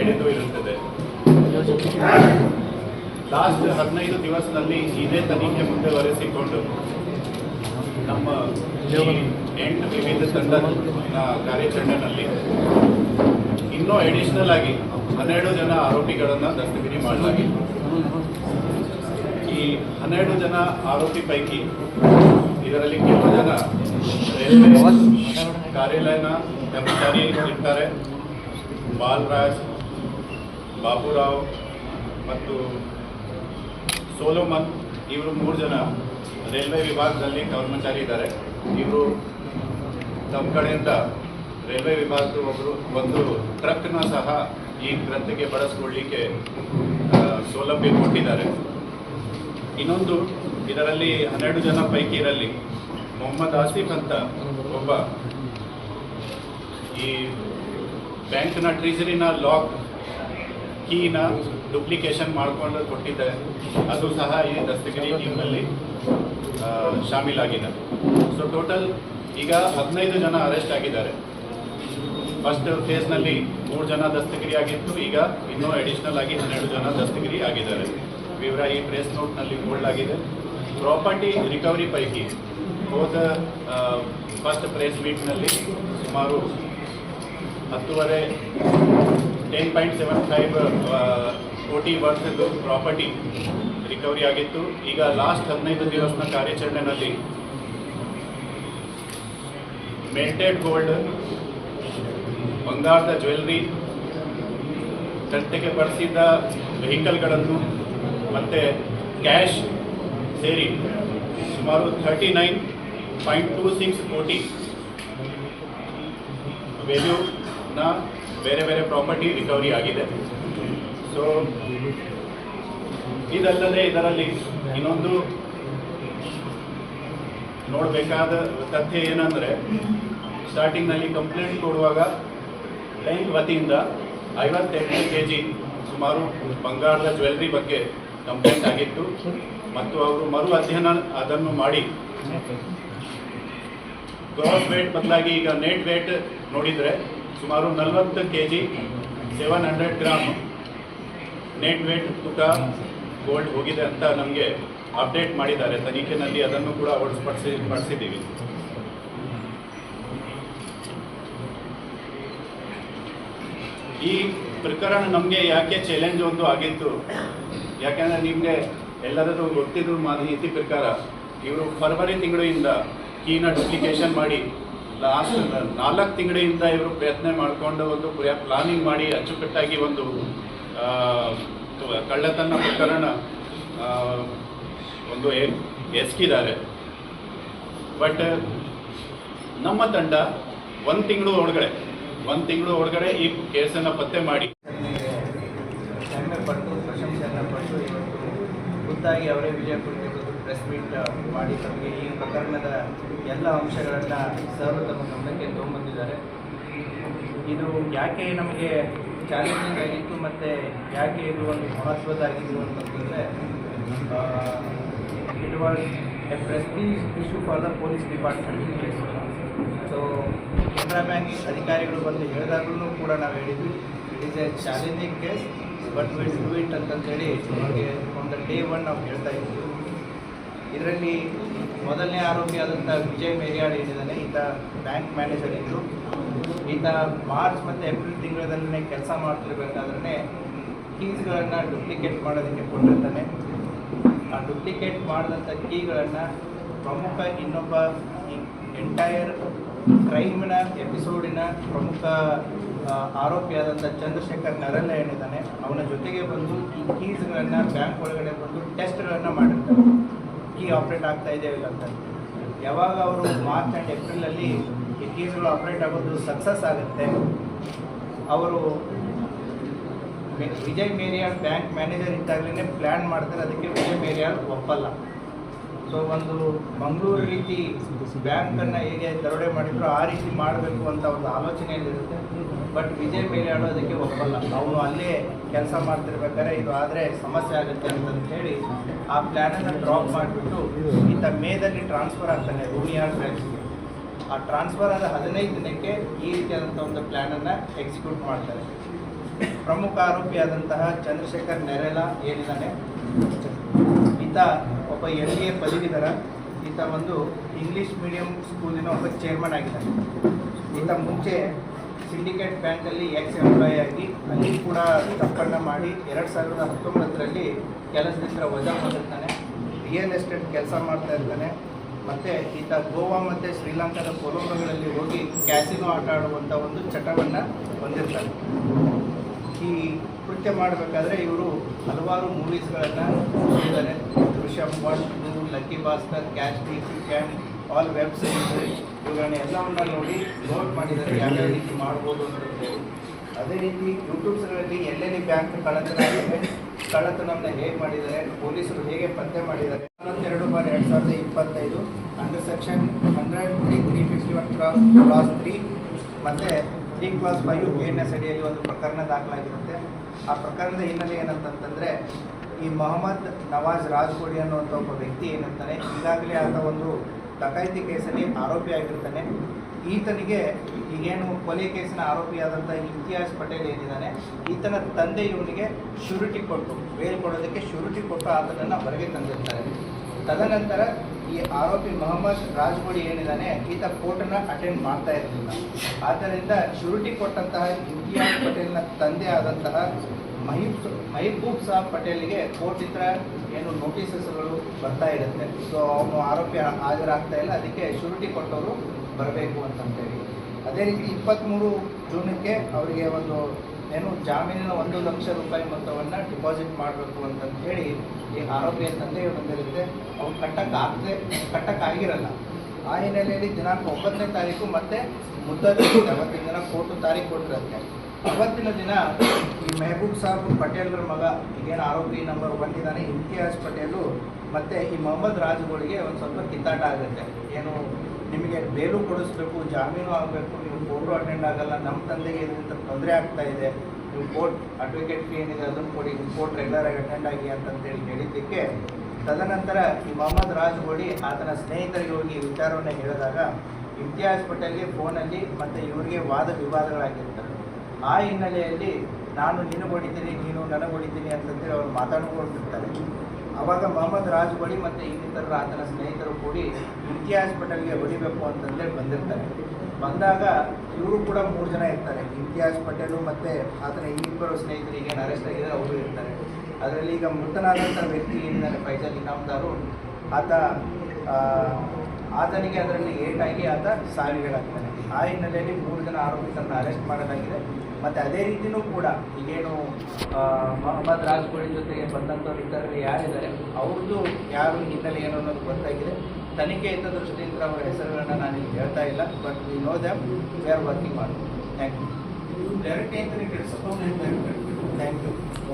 ಎಳೆದು ಇರುತ್ತದೆ. ಲಾಸ್ಟ್ ಹದಿನೈದು ದಿವಸದಲ್ಲಿ ಇದೇ ತನಿಖೆ ಮುಂದುವರೆಸಿಕೊಂಡು ನಮ್ಮ ಎಂಟು ವಿವಿಧ ತಂಡದ ಕಾರ್ಯಾಚರಣೆಯಲ್ಲಿ ಇನ್ನೂ ಅಡಿಷನಲ್ ಆಗಿ ಹನ್ನೆರಡು ಜನ ಆರೋಪಿಗಳನ್ನು ದಸ್ತಗಿರಿ ಮಾಡಲಾಗಿತ್ತು ಈ ಹನ್ನೆರಡು ಜನ ಆರೋಪಿ ಪೈಕಿ ಇದರಲ್ಲಿ ಕೆಲವು ಜನ ರೈಲ್ವೆ ಕಾರ್ಯಾಲಯನ ಕರ್ಮಚಾರಿ ಇರ್ತಾರೆ ಬಾಲರಾಜ್, ಬಾಬುರಾವ್ ಮತ್ತು ಸೋಲೋಮನ್, ಇವರು ಮೂರು ಜನ ರೈಲ್ವೆ ವಿಭಾಗದಲ್ಲಿ ಕರ್ಮಚಾರಿ ಇದ್ದಾರೆ. ಇವರು ತಮ್ಮ ಕಡೆಯಿಂದ ರೈಲ್ವೆ ವಿಭಾಗದ ಒಬ್ಬರು ಒಂದು ಟ್ರಕ್ನ ಸಹ ಈ ಗ್ರಂಥಕ್ಕೆ ಬಳಸ್ಕೊಳ್ಳಿಕ್ಕೆ ಸೌಲಭ್ಯ ಕೊಟ್ಟಿದ್ದಾರೆ. ಇನ್ನೊಂದು, ಇದರಲ್ಲಿ ಹನ್ನೆರಡು ಜನ ಪೈಕಿ ಇರಲಿ. ಮೊಹಮ್ಮದ್ ಆಸಿಫ್ ಅಂತ ಒಬ್ಬ ಈ ಬ್ಯಾಂಕ್ನ ಟ್ರೆಜರಿನ ಲಾಕ್ ಕೀನ ಡುಪ್ಲಿಕೇಶನ್ ಮಾಡ್ಕೊಂಡು ಕೊಟ್ಟಿದ್ದೆ ಅದು ಸಹ ಈ ದಸ್ತಗಿರಿ ಟೀಮ್ನಲ್ಲಿ ಶಾಮೀಲಾಗಿದೆ. ಸೊ ಟೋಟಲ್ ಈಗ ಹದಿನೈದು ಜನ ಅರೆಸ್ಟ್ ಆಗಿದ್ದಾರೆ. ಫಸ್ಟ್ ಫೇಸ್ನಲ್ಲಿ ಮೂರು ಜನ ದಸ್ತಗಿರಿ ಆಗಿತ್ತು. ಈಗ ಇನ್ನೂ ಅಡಿಷನಲ್ ಆಗಿ ಹನ್ನೆರಡು ಜನ ದಸ್ತಗಿರಿ ಆಗಿದ್ದಾರೆ. ವಿವರ ಈ ಪ್ರೆಸ್ ನೋಟ್ನಲ್ಲಿ ಆಗಿದೆ. ಪ್ರಾಪರ್ಟಿ ರಿಕವರಿ ಪೈಕಿ ಹೋದ ಫಸ್ಟ್ ಪ್ರೆಸ್ ಮೀಟ್ನಲ್ಲಿ ಸುಮಾರು ಹತ್ತುವರೆ ಟೆನ್ ಪಾಯಿಂಟ್ ಸೆವೆನ್ ಫೈವ್ ಕೋಟಿ ವರ್ಷದ್ದು ಪ್ರಾಪರ್ಟಿ ರಿಕವರಿ ಆಗಿತ್ತು. ಈಗ ಲಾಸ್ಟ್ ಹದಿನೈದು ದಿವಸದ ಕಾರ್ಯಾಚರಣೆಯಲ್ಲಿ ಮೆಲ್ಟೆಡ್ ಗೋಲ್ಡ್ ಬಂಗಾರದ ಜ್ಯುವೆಲ್ರಿ ಕೃತ್ಯಕ್ಕೆ ಬಳಸಿದ್ದ ವೆಹಿಕಲ್ಗಳನ್ನು ಮತ್ತು ಕ್ಯಾಶ್ ಸೇರಿ ಸುಮಾರು thirty nine point two six ಕೋಟಿ ವ್ಯಾಲ್ಯೂನ ಬೇರೆ ಬೇರೆ ಪ್ರಾಪರ್ಟಿ ರಿಕವರಿ ಆಗಿದೆ. ಸೊ ಇದಲ್ಲದೆ ಇದರಲ್ಲಿ ಇನ್ನೊಂದು ನೋಡಬೇಕಾದ ತಥ್ಯ ಏನಂದರೆ ಸ್ಟಾರ್ಟಿಂಗ್ನಲ್ಲಿ ಕಂಪ್ಲೇಂಟ್ ಕೊಡುವಾಗ ಬ್ಯಾಂಕ್ ವತಿಯಿಂದ ಐವತ್ತೆಂಟು ಕೆ ಜಿ ಸುಮಾರು ಬಂಗಾರದ ಜ್ಯುವೆಲ್ರಿ ಬಗ್ಗೆ ಕಂಪ್ಲೇಂಟ್ ಆಗಿತ್ತು. ಮತ್ತು ಅವರು ಮರು ಅಧ್ಯಯನ ಅದನ್ನು ಮಾಡಿ. ಗ್ರಾಸ್ ವೇಟ್ ಬದಲಾಗಿ ಈಗ ನೆಟ್ ವೇಟ್ ನೋಡಿದರೆ ಸುಮಾರು ನಲವತ್ತು K G seven hundred gram net weight ತೂಕ ಗೋಲ್ಡ್ ಹೋಗಿದೆ ಅಂತ ನಮಗೆ ಅಪ್ಡೇಟ್ ಮಾಡಿದ್ದಾರೆ. ತನಿಖೆನಲ್ಲಿ ಅದನ್ನು ಕೂಡ ಹೊಡೆಸ್ಪಡಿಸಿ ಪಡಿಸಿದ್ದೀವಿ ಈ ಪ್ರಕರಣ ನಮಗೆ ಯಾಕೆ ಚಾಲೆಂಜ್ ಒಂದು ಆಗಿತ್ತು? ಯಾಕೆಂದರೆ ನಿಮಗೆ ಎಲ್ಲರದ್ದು ಗೊತ್ತಿದ್ದು ಮಾಹಿತಿ ಪ್ರಕಾರ ಇವರು ಫೆಬ್ರವರಿ ತಿಂಗಳಿಂದ ಕೀನ ಡುಪ್ಲಿಕೇಶನ್ ಮಾಡಿ ಲಾಸ್ಟ್ ನಾಲ್ಕು ತಿಂಗಳಿಂದ ಇವರು ಪ್ರಯತ್ನ ಮಾಡಿಕೊಂಡು ಒಂದು ಪ್ಲಾನಿಂಗ್ ಮಾಡಿ ಅಚ್ಚುಕಟ್ಟಾಗಿ ಒಂದು ಕಳ್ಳತನ ಪ್ರಕರಣ ಒಂದು ಎಸ್ಕಿದ್ದಾರೆ. ಬಟ್ ನಮ್ಮ ತಂಡ ಒಂದು ತಿಂಗಳು ಒಳಗಡೆ, ಒಂದು ತಿಂಗಳು ಒಳಗಡೆ ಈ ಕೇಸನ್ನು ಪತ್ತೆ ಮಾಡಿ. ಪಟ್ಟು ಪ್ರಶಂಸೆಯನ್ನು ಪಟ್ಟು ಖುದ್ದಾಗಿ ಅವರೇ ವಿಜಯಪುರ ಪ್ರೆಸ್ ಮೀಟ್ ಮಾಡಿ ತಮಗೆ ಈ ಪ್ರಕರಣದ ಎಲ್ಲ ಅಂಶಗಳನ್ನು ಸರ್ ತಮ್ಮ ಗಮನಕ್ಕೆ ತೊಗೊಂಬಂದಿದ್ದಾರೆ. ಇದು ಯಾಕೆ ನಮಗೆ ಚಾಲೆಂಜಿಂಗ್ ಆಗಿತ್ತು ಮತ್ತು ಯಾಕೆ ಇದು ಒಂದು ಮಹತ್ವದ್ದಾಗಿತ್ತು ಅಂತಂದರೆ it was a prestige issue for the police department case so Canara bank ಅಧಿಕಾರಿಗಳು ಬಂದು ಹೇಳಿದಾಗಲೂ ಕೂಡ ನಾವು ಹೇಳಿದ್ವಿ it is a challenging case but will do it ಅಂತಂತೇಳಿ ನಮಗೆ ಒಂದು ಡೇ ಒನ್ ನಾವು ಹೇಳ್ತಾ ಇದ್ವಿ. ಇದರಲ್ಲಿ ಮೊದಲನೇ ಆರೋಪಿ ಆದಂಥ ವಿಜಯ್ ಮೇರಿಯಾಡ್ ಏನಿದ್ದಾನೆ, ಈತ ಬ್ಯಾಂಕ್ ಮ್ಯಾನೇಜರ್ ಇದ್ದರು ಈತ ಮಾರ್ಚ್ ಮತ್ತು ಏಪ್ರಿಲ್ ತಿಂಗಳದಲ್ಲೇ ಕೆಲಸ ಮಾಡ್ತಿರ್ಬೇಕಾದ್ರೆ ಕೀಸ್ಗಳನ್ನು ಡುಪ್ಲಿಕೇಟ್ ಮಾಡೋದಕ್ಕೆ ಕೊಟ್ಟಿರ್ತಾನೆ. ಆ ಡುಪ್ಲಿಕೇಟ್ ಮಾಡಿದಂಥ ಕೀಗಳನ್ನು ಪ್ರಮುಖ ಇನ್ನೊಬ್ಬ ಎಂಟೈರ್ ಕ್ರೈಮ್ನ ಎಪಿಸೋಡಿನ ಪ್ರಮುಖ ಆರೋಪಿಯಾದಂಥ ಚಂದ್ರಶೇಖರ್ ನರಲ್ಲ ಏನಿದ್ದಾನೆ, ಅವನ ಜೊತೆಗೆ ಬಂದು ಈ ಕೀಸ್ಗಳನ್ನು ಬ್ಯಾಂಕ್ ಒಳಗಡೆ ಬಂದು ಟೆಸ್ಟ್ಗಳನ್ನು ಮಾಡಿರ್ತಾರೆ ಕೀ ಆಪ್ರೇಟ್ ಆಗ್ತಾ ಇದ್ದೇವೆ ಅಂತ ಯಾವಾಗ ಅವರು ಮಾರ್ಚ್ ಆ್ಯಂಡ್ ಏಪ್ರಿಲಲ್ಲಿ ಈ ಕೀಸ್ಗಳು ಆಪ್ರೇಟ್ ಆಗೋದು ಸಕ್ಸಸ್ ಆಗುತ್ತೆ, ಅವರು ವಿಜಯ್ ಮೇರಿಯಾಳ್ ಬ್ಯಾಂಕ್ ಮ್ಯಾನೇಜರ್ ಇದ್ದಾಗಲೇ ಪ್ಲ್ಯಾನ್ ಮಾಡ್ತಾರೆ, ಅದಕ್ಕೆ ವಿಜಯ್ ಮೇರಿಯಾಳ್ ಒಪ್ಪಲ್ಲ. ಸೊ ಒಂದು ಮಂಗಳೂರು ರೀತಿ ಬ್ಯಾಂಕನ್ನು ಹೇಗೆ ದರೋಡೆ ಮಾಡಿದ್ರು, ಆ ರೀತಿ ಮಾಡಬೇಕು ಅಂತ ಒಂದು ಆಲೋಚನೆಯಲ್ಲಿರುತ್ತೆ ಬಟ್ ವಿಜಯ್ ಮೇಲೆ ಆಡೋದಕ್ಕೆ ಒಪ್ಪಲ್ಲ. ಅವನು ಅಲ್ಲೇ ಕೆಲಸ ಮಾಡ್ತಿರ್ಬೇಕಾದ್ರೆ ಇದು ಆದರೆ ಸಮಸ್ಯೆ ಆಗುತ್ತೆ ಅಂತ ಹೇಳಿ ಆ ಪ್ಲ್ಯಾನನ್ನು ಡ್ರಾಪ್ ಮಾಡಿಬಿಟ್ಟು ಇಂಥ ಮೇದಲ್ಲಿ ಟ್ರಾನ್ಸ್ಫರ್ ಆಗ್ತಾನೆ ರೂಮಿಯಾರ್ ಬ್ಯಾಂಕ್ಸ್ಗೆ ಆ ಟ್ರಾನ್ಸ್ಫರ್ ಆದ ಹದಿನೈದು ದಿನಕ್ಕೆ ಈ ರೀತಿಯಾದಂಥ ಒಂದು ಪ್ಲ್ಯಾನನ್ನು ಎಕ್ಸಿಕ್ಯೂಟ್ ಮಾಡ್ತಾರೆ. ಪ್ರಮುಖ ಆರೋಪಿಯಾದಂತಹ ಚಂದ್ರಶೇಖರ್ ನೆರೆಲ ಏನಿದ್ದಾನೆ? ಒಬ್ಬ ಎಂ ಬಿ ಎ ಪದವೀಧರ ಈತ ಒಂದು ಇಂಗ್ಲೀಷ್ ಮೀಡಿಯಂ ಸ್ಕೂಲಿನ ಒಬ್ಬ ಚೇರ್ಮನ್ ಆಗಿದ್ದಾರೆ ಈತ ಮುಂಚೆ ಸಿಂಡಿಕೇಟ್ ಬ್ಯಾಂಕಲ್ಲಿ ಎಕ್ಸ್ ಎಂಪ್ಲಾಯಿ ಆಗಿ, ಅಲ್ಲಿ ಕೂಡ ತಪ್ಪನ್ನು ಮಾಡಿ ಎರಡು ಸಾವಿರದ ಹತ್ತೊಂಬತ್ತರಲ್ಲಿ ಕೆಲಸದಿಂದ ವಜಾ ಮಾಡಿರ್ತಾನೆ ರಿಯಲ್ ಎಸ್ಟೇಟ್ ಕೆಲಸ ಮಾಡ್ತಾ ಇರ್ತಾನೆ. ಮತ್ತು ಈತ ಗೋವಾ ಮತ್ತು ಶ್ರೀಲಂಕಾದ ಕೊಲಂಬೋಗಳಲ್ಲಿ ಹೋಗಿ ಕ್ಯಾಸಿನೋ ಆಟ ಆಡುವಂಥ ಒಂದು ಚಟವನ್ನು ಹೊಂದಿರ್ತಾನೆ. ಈ ಕೃತ್ಯ ಮಾಡಬೇಕಾದ್ರೆ ಇವರು ಹಲವಾರು ಮೂವೀಸ್ಗಳನ್ನು ನೋಡಿದ್ದಾರೆ. Drishyam one two lucky Bhaskar cash ಟಿ ಕ್ಯಾನ್ ಆಲ್ ವೆಬ್ ಸೀರೀಸ್ ಇವುಗಳನ್ನ ಎಲ್ಲವನ್ನ ನೋಡಿ ನೋಟ್ ಮಾಡಿದ್ದಾರೆ. ಯಾವ್ಯಾವ ರೀತಿ ಮಾಡ್ಬೋದು ಅಂತ ಹೇಳಿ ಅದೇ ರೀತಿ ಯೂಟ್ಯೂಬ್ಸ್ಗಳಲ್ಲಿ ಎಲ್ಲೆಲ್ಲಿ ಬ್ಯಾಂಕ್ ಕಳ್ಳತನ ಆಗಿದೆ ಕಳ್ಳತನವನ್ನು ಹೇಗೆ ಮಾಡಿದ್ದಾರೆ ಪೊಲೀಸರು ಹೇಗೆ ಪತ್ತೆ ಮಾಡಿದ್ದಾರೆ. ಮೂವತ್ತೆರಡು ಬಾರ್ ಎರಡು ಸಾವಿರದ ಇಪ್ಪತ್ತೈದು under section hundred three three fifty one clause three ಮತ್ತು three clause five N S ಅಡಿಯಲ್ಲಿ ಒಂದು ಪ್ರಕರಣ ದಾಖಲಾಗಿರುತ್ತೆ. ಆ ಪ್ರಕರಣದ ಹಿನ್ನೆಲೆ ಏನಂತಂತಂದರೆ, ಈ ಮೊಹಮ್ಮದ್ ನವಾಜ್ ರಾಜ್ಕೋಡಿ ಅನ್ನುವಂಥ ಒಬ್ಬ ವ್ಯಕ್ತಿ ಏನಂತಾನೆ, ಈಗಾಗಲೇ ಆತ ಒಂದು ಡಕಾಯಿತಿ ಕೇಸಲ್ಲಿ ಆರೋಪಿ ಆಗಿರ್ತಾನೆ. ಈತನಿಗೆ ಈಗೇನು ಕೊಲೆ ಕೇಸಿನ ಆರೋಪಿಯಾದಂಥ ಇಮ್ತಿಯಾಜ್ ಪಟೇಲ್ ಏನಿದ್ದಾನೆ, ಈತನ ತಂದೆ ಇವನಿಗೆ ಶ್ಯೂರಿಟಿ ಕೊಟ್ಟು, ಬೇಲ್ ಕೊಡೋದಕ್ಕೆ ಶ್ಯೂರಿಟಿ ಕೊಟ್ಟು ಆತನನ್ನು ಹೊರಗೆ ತಂದಿರ್ತಾರೆ. ತದನಂತರ ಈ ಆರೋಪಿ ಮೊಹಮ್ಮದ್ ರಾಜ್ಗೋಡಿ ಏನಿದ್ದಾನೆ, ಈತ ಕೋರ್ಟನ್ನ ಅಟೆಂಡ್ ಮಾಡ್ತಾ ಇರಲಿಲ್ಲ. ಆದ್ದರಿಂದ ಶುರುಟಿ ಕೊಟ್ಟಂತಹ ಇಮ್ತಿಯಾಜ್ ಪಟೇಲ್ನ ತಂದೆ ಆದಂತಹ ಮಹಿಬ್ ಮಹಿಬೂಬ್ ಸಾಬ್ ಪಟೇಲ್ಗೆ ಕೋರ್ಟಿತ್ರ ಏನು ನೋಟಿಸಸ್ಗಳು ಬರ್ತಾ ಇರುತ್ತೆ. ಸೊ ಅವನು ಆರೋಪಿ ಹಾಜರಾಗ್ತಾ ಇಲ್ಲ. ಅದಕ್ಕೆ ಶುರುಟಿ ಕೊಟ್ಟವರು ಬರಬೇಕು ಅಂತಂತೇಳಿ. ಅದೇ ರೀತಿ ಇಪ್ಪತ್ತ್ಮೂರು ಜೂನಕ್ಕೆ ಅವರಿಗೆ ಒಂದು ಏನು ಜಾಮೀನಿನ ಒಂದು ಲಕ್ಷ ರೂಪಾಯಿ ಮೊತ್ತವನ್ನು ಡಿಪಾಸಿಟ್ ಮಾಡಬೇಕು ಅಂತಂತ ಹೇಳಿ ಈ ಆರೋಪಿಯ ತಂದೆ ಬಂದಿರುತ್ತೆ. ಅವ್ರು ಕಟ್ಟಕ್ಕಾಗದೆ ಕಟ್ಟಕ್ಕಾಗಿರಲ್ಲ ಆ ಹಿನ್ನೆಲೆಯಲ್ಲಿ ದಿನಾಂಕ ಒಂಬತ್ತನೇ ತಾರೀಕು ಮತ್ತೆ ಮುದ್ದತ್ತಿರುತ್ತೆ ಅವತ್ತಿನ ದಿನ ಕೋರ್ಟು ತಾರೀಕು ಕೊಟ್ಟಿರುತ್ತೆ. ಅವತ್ತಿನ ದಿನ ಈ ಮೆಹಬೂಬ್ ಸಾಬ್ ಪಟೇಲ್ರ ಮಗ, ಈಗೇನು ಆರೋಪಿ ನಂಬರ್ ಒನ್ ಇದ್ದಾನೆ, ಇಮ್ತಿಯಾಜ್ ಪಟೇಲು, ಮತ್ತು ಈ ಮೊಹಮ್ಮದ್ ರಾಜ್ಗಳಿಗೆ ಒಂದು ಸ್ವಲ್ಪ ಕಿತ್ತಾಟ ಆಗುತ್ತೆ. ಏನು ನಿಮಗೆ ಬೇಲು ಕೊಡಿಸ್ಬೇಕು, ಜಾಮೀನು ಆಗಬೇಕು, ನೀವು ಕೋರ್ಟು ಅಟೆಂಡ್ ಆಗಲ್ಲ, ನಮ್ಮ ತಂದೆಗೆ ಇದರಿಂದ ತೊಂದರೆ ಆಗ್ತಾ ಇದೆ, ನೀವು ಕೋರ್ಟ್ ಅಡ್ವೊಕೇಟ್ ಫೀ ಏನಿದೆ ಅದನ್ನು ಕೊಡಿ, ನೀವು ಕೋರ್ಟ್ ರೆಗ್ಯುಲರ್ ಆಗಿ ಅಟೆಂಡ್ ಆಗಿ ಅಂತಂತೇಳಿ ಹೇಳಿದ್ದಕ್ಕೆ, ತದನಂತರ ಈ ಮೊಹಮ್ಮದ್ ರಾಜ್ ಓಡಿ ಆತನ ಸ್ನೇಹಿತರಿಗೆ ಹೋಗಿ ವಿಚಾರವನ್ನು ಹೇಳಿದಾಗ ಇಮ್ತಿಯಾಜ್ ಪಟೇಲ್ಗೆ ಫೋನಲ್ಲಿ ಮತ್ತು ಇವರಿಗೆ ವಾದ ವಿವಾದಗಳಾಗಿರ್ತವೆ. ಆ ಹಿನ್ನೆಲೆಯಲ್ಲಿ ನಾನು ನಿನಗೆ ಹೊಡಿತೀನಿ ನೀನು ನನಗೆ ಹೊಡಿತೀನಿ ಅಂತಂದೇಳಿ ಅವ್ರು ಮಾತಾಡ್ಕೊಳ್ತಿರ್ತಾರೆ ಅವಾಗ ಮೊಹಮ್ಮದ್ ರಾಜ್ ಬಳಿ ಮತ್ತು ಇನ್ನಿತರ ಆತನ ಸ್ನೇಹಿತರು ಕೂಡಿ ಇಮ್ತಿಯಾಜ್ ಪಟೇಲ್ಗೆ ಹೊಡಿಬೇಕು ಅಂತಂದೇಳಿ ಬಂದಿರ್ತಾರೆ. ಬಂದಾಗ ಇವರು ಕೂಡ ಮೂರು ಜನ ಇರ್ತಾರೆ. ಇಮ್ತಿಯಾಜ್ ಪಟೇಲು ಮತ್ತು ಆತನ ಇನ್ನಿಬ್ಬರು ಸ್ನೇಹಿತರಿಗೆ ಅರೆಸ್ಟ್ ಆಗಿದ್ದಾರೆ ಅವರು ಇರ್ತಾರೆ. ಅದರಲ್ಲಿ ಈಗ ಮೃತನಾದಂಥ ವ್ಯಕ್ತಿ ಏನಿದ್ದಾನೆ ಫೈಜಲ್ ಇನಾಮ್ದಾರು ಆತ ಆತನಿಗೆ ಅದರಲ್ಲಿ ಏಟಾಗಿ ಆತ ಸಾವಿಗೀಡಾಗ್ತಾನೆ. ಆ ಹಿನ್ನೆಲೆಯಲ್ಲಿ ಮೂರು ಜನ ಆರೋಪಿತರನ್ನು ಅರೆಸ್ಟ್ ಮಾಡಲಾಗಿದೆ. ಮತ್ತು ಅದೇ ರೀತಿನೂ ಕೂಡ ಈಗೇನು ಮೊಹಮ್ಮದ್ ರಾಜ್ಗೋಳಿ ಜೊತೆಗೆ ಬಂದಂಥವ್ರು ಇತರರು ಯಾರಿದ್ದಾರೆ ಅವ್ರದ್ದು ಯಾರು ಹಿನ್ನೆಲೆ ಏನು ಅನ್ನೋದು ಗೊತ್ತಾಗಿದೆ. ತನಿಖೆ ಇದ್ದ ದೃಷ್ಟಿಯಿಂದ ಅವರ ಹೆಸರುಗಳನ್ನ ನಾನು ಹೇಳ್ತಾ ಇಲ್ಲ but we know them we are working ಮಾಡಿ thank you direct thank you